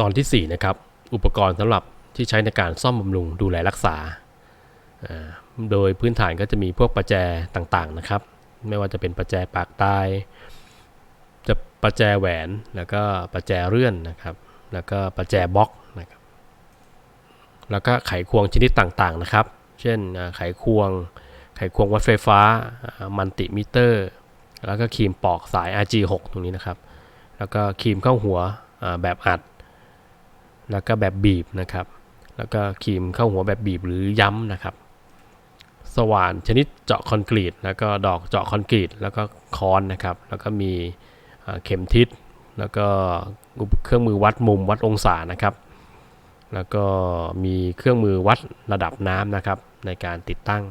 ตอนทีสี่ 4 นะครับ อุปกรณ์สำหรับที่ใช้ในการซ่อมบำรุงดูแลรักษา โดยพื้นฐานก็จะมีพวกประแจต่างๆนะครับ ไม่ว่าจะเป็นประแจปากตาย จะประแจแหวน แล้วก็ประแจเลื่อนนะครับ แล้วก็ประแจบล็อกนะครับ แล้วก็ไขควงชนิดต่างๆนะครับ เช่นไขควง ไขควงวัดไฟฟ้า มันติมิเตอร์ แล้วก็ครีมปอกสาย RG6 ตรงนี้นะครับ แล้วก็ครีมเข้าหัวแบบอัด แล้วก็แบบบีบนะครับ แล้วก็ครีมเข้าหัวแบบบีบหรือย้ำนะครับ สว่านชนิดเจาะคอนกรีต แล้วก็ดอกเจาะคอนกรีต แล้วก็ค้อนนะครับ แล้วก็มีเข็มทิศ แล้วก็เครื่องมือวัดมุมวัดองศานะครับ แล้วก็มีเครื่องมือวัดระดับน้ำนะครับในการติดตั้ง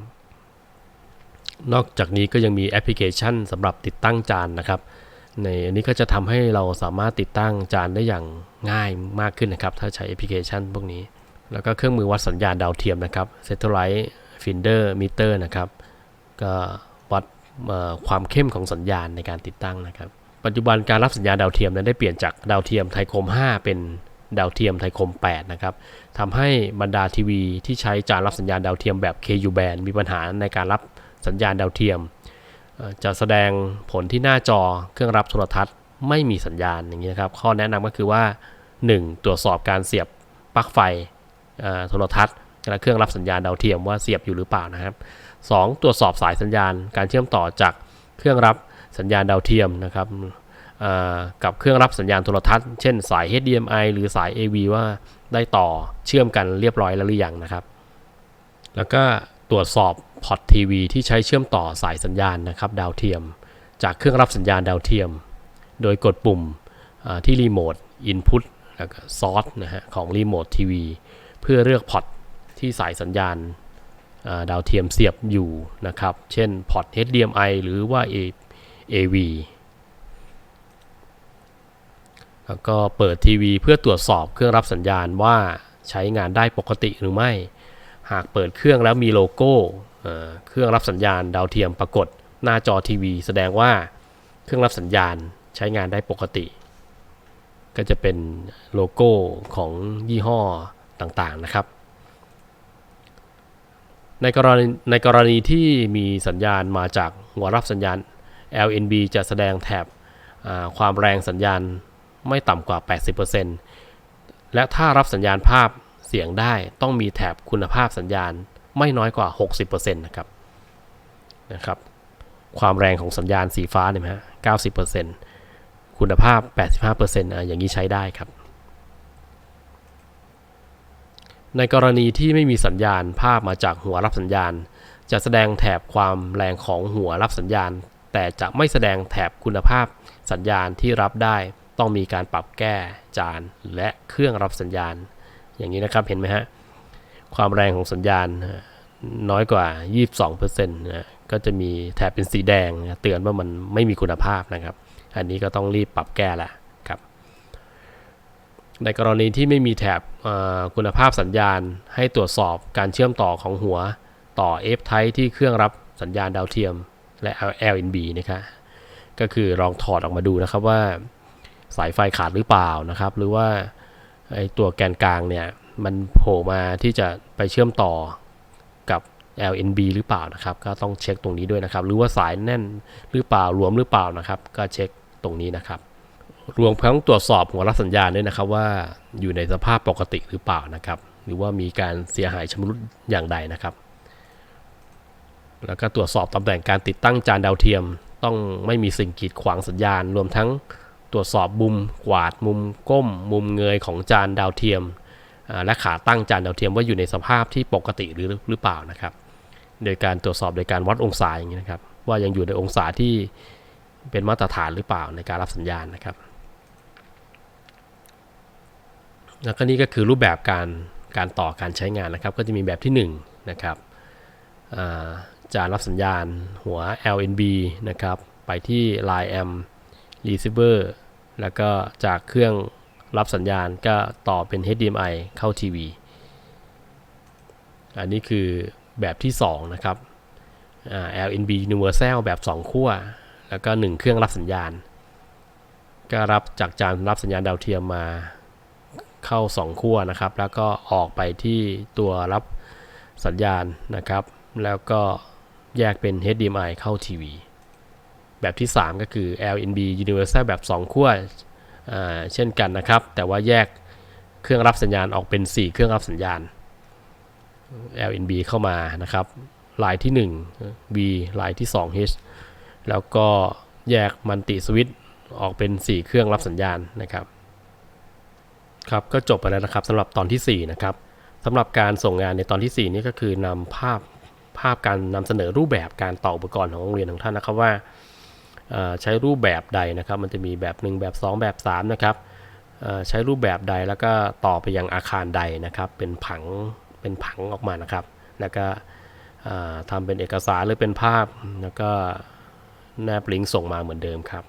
นอกจากนี้ก็ยังมีแอปพลิเคชันสำหรับติดตั้งจานนะครับ ในอันนี้ก็จะทำให้เราสามารถติดตั้งจานได้อย่างง่ายมากขึ้นนะครับ ถ้าใช้แอปพลิเคชันพวกนี้ แล้วก็เครื่องมือวัดสัญญาณดาวเทียมนะครับ Satellite Finder Meter นะครับ ก็วัดความเข้มของสัญญาณในการติดตั้งนะครับ ปัจจุบันการรับสัญญาณดาวเทียมนั้นได้เปลี่ยนจากดาวเทียมไทยคม 5 เป็นดาวเทียมไทยคม 8 นะครับทำให้บรรดาทีวีที่ใช้จานรับสัญญาณดาวเทียมแบบ KU band มีปัญหาในการรับสัญญาณดาวเทียม จะแสดงผลที่หน้าจอเครื่องรับโทรทัศน์ไม่มีสัญญาณอย่างนี้นะครับ ข้อแนะนำก็คือว่า 1. ตรวจสอบการเสียบปลั๊กไฟโทรทัศน์และเครื่องรับสัญญาณดาวเทียมว่าเสียบอยู่หรือเปล่านะครับ 2. ตรวจสอบสายสัญญาณ การเชื่อมต่อจากเครื่องรับสัญญาณดาวเทียมนะครับกับเครื่องรับสัญญาณโทรทัศน์ เช่นสาย HDMI หรือสาย AV ว่าได้ต่อเชื่อมกันเรียบร้อยแล้วหรือยังนะครับ แล้วก็ตรวจสอบ พอร์ตทีวีที่ใช้เชื่อมต่อสายสัญญาณนะครับดาวเทียม จากเครื่องรับสัญญาณดาวเทียม โดยกดปุ่มที่รีโมท Input แล้วก็ซอสนะฮะของรีโมททีวีเพื่อเลือกพอร์ตที่สายสัญญาณดาวเทียมเสียบอยู่นะครับ เช่นพอร์ต HDMI หรือว่า AV แล้วก็เปิดทีวีเพื่อตรวจสอบเครื่องรับสัญญาณว่าใช้งานได้ปกติหรือไม่ หากเปิดเครื่องแล้วมีโลโก้เครื่องรับสัญญาณดาวเทียมปรากฏหน้าจอทีวี แสดงว่าเครื่องรับสัญญาณใช้งานได้ปกติ ก็จะเป็นโลโก้ของยี่ห้อต่างๆนะครับ ในกรณีในกรณีที่มีสัญญาณมาจากหัวรับสัญญาณ LNB จะแสดงแถบความแรงสัญญาณไม่ต่ำกว่า 80%และถ้ารับสัญญาณภาพ เสียงได้ต้องมีแถบคุณภาพสัญญาณไม่น้อยกว่า 60%นะครับนะครับ ความแรงของสัญญาณสีฟ้าเนี่ยนะฮะ90%คุณภาพ 85%อะอย่างนี้ใช้ได้ครับ ในกรณีที่ไม่มีสัญญาณภาพมาจากหัวรับสัญญาณ จะแสดงแถบความแรงของหัวรับสัญญาณ แต่จะไม่แสดงแถบคุณภาพสัญญาณที่รับได้ ต้องมีการปรับแก้จานและเครื่องรับสัญญาณ อย่างนี้นะครับเห็นไหมฮะ ความแรงของสัญญาณน้อยกว่า 22%นะก็จะมีแถบเป็นสีแดงเตือนว่ามันไม่มีคุณภาพนะครับ อันนี้ก็ต้องรีบปรับแก้ละครับ ในกรณีที่ไม่มีแถบคุณภาพสัญญาณให้ตรวจสอบการเชื่อมต่อของหัวต่อ F type ที่เครื่องรับสัญญาณดาวเทียมและ LNB นะครับก็คือลองถอดออกมาดูนะครับว่าสายไฟขาดหรือเปล่านะครับ หรือว่า ไอตัวแกนกลางเนี่ย มันโผล่มาที่จะไปเชื่อมต่อกับ LNB หรือเปล่านะครับ ก็ต้องเช็คตรงนี้ด้วยนะครับ หรือว่าสายแน่นหรือเปล่า รวมหรือเปล่านะครับ ก็เช็คตรงนี้นะครับ รวมทั้งตรวจสอบหัวรับสัญญาณด้วยนะครับว่าอยู่ในสภาพปกติหรือเปล่านะครับ หรือว่ามีการเสียหายชำรุดอย่างใดนะครับ แล้วก็ตรวจสอบตำแหน่งการติดตั้งจานดาวเทียม ต้องไม่มีสิ่งกีดขวางสัญญาณ รวมทั้ง ตรวจสอบมุมกวาดมุมก้ม มุมเงยของจานดาวเทียม และขาตั้งจานดาวเทียมว่าอยู่ในสภาพที่ปกติหรือหรือเปล่านะครับ โดยการตรวจสอบโดยการวัดองศาอย่างนี้นะครับ ว่ายังอยู่ในองศาที่เป็นมาตรฐานหรือเปล่าในการรับสัญญาณนะครับ แล้วก็นี่ก็คือรูปแบบการการต่อการใช้งานนะครับ ก็จะมีแบบที่1นะครับจานรับสัญญาณหัว LNB นะครับไปที่ line m receiver แล้วก็จากเครื่องรับสัญญาณก็ต่อเป็น HDMI เข้าทีวี อันนี้คือแบบที่ 2 นะครับ LNB Universal แบบ 2 ขั้ว แล้วก็ 1 เครื่องรับสัญญาณ ก็รับจากจานรับสัญญาณดาวเทียมมาเข้า 2 ขั้วนะครับ แล้วก็ออกไปที่ตัวรับสัญญาณนะครับ แล้วก็แยกเป็น HDMI เข้าทีวี แบบที่ 3 ก็คือ LNB Universal แบบ 2 ขั้วเช่นกันนะครับ แต่ว่าแยกเครื่องรับสัญญาณออกเป็น 4 เครื่องรับสัญญาณ LNB เข้ามานะครับลายที่1 V ลายที่ 2 H แล้วก็แยกมันติสวิตออกเป็น 4 เครื่องรับสัญญาณนะครับ ครับก็จบไปแล้วนะครับสำหรับตอนทีสี่4 นะครับสำหรับการส่งงานในตอนทีสี่ 4 นี่ก็คือนำภาพภาพการนำเสนอรูปแบบการต่ออุปกรณ์ของโรงเรียนของท่านนะครับว่า ใช้รูปแบบใดนะครับ มันจะมีแบบ 1 แบบ 2 แบบ 3 นะครับใช้รูปแบบใดแล้วก็ต่อไปยังอาคารใดนะครับ เป็นผังเป็นผังออกมานะครับ แล้วก็ทำเป็นเอกสารหรือเป็นภาพแล้วก็แนบลิงก์ส่งมาเหมือนเดิมครับ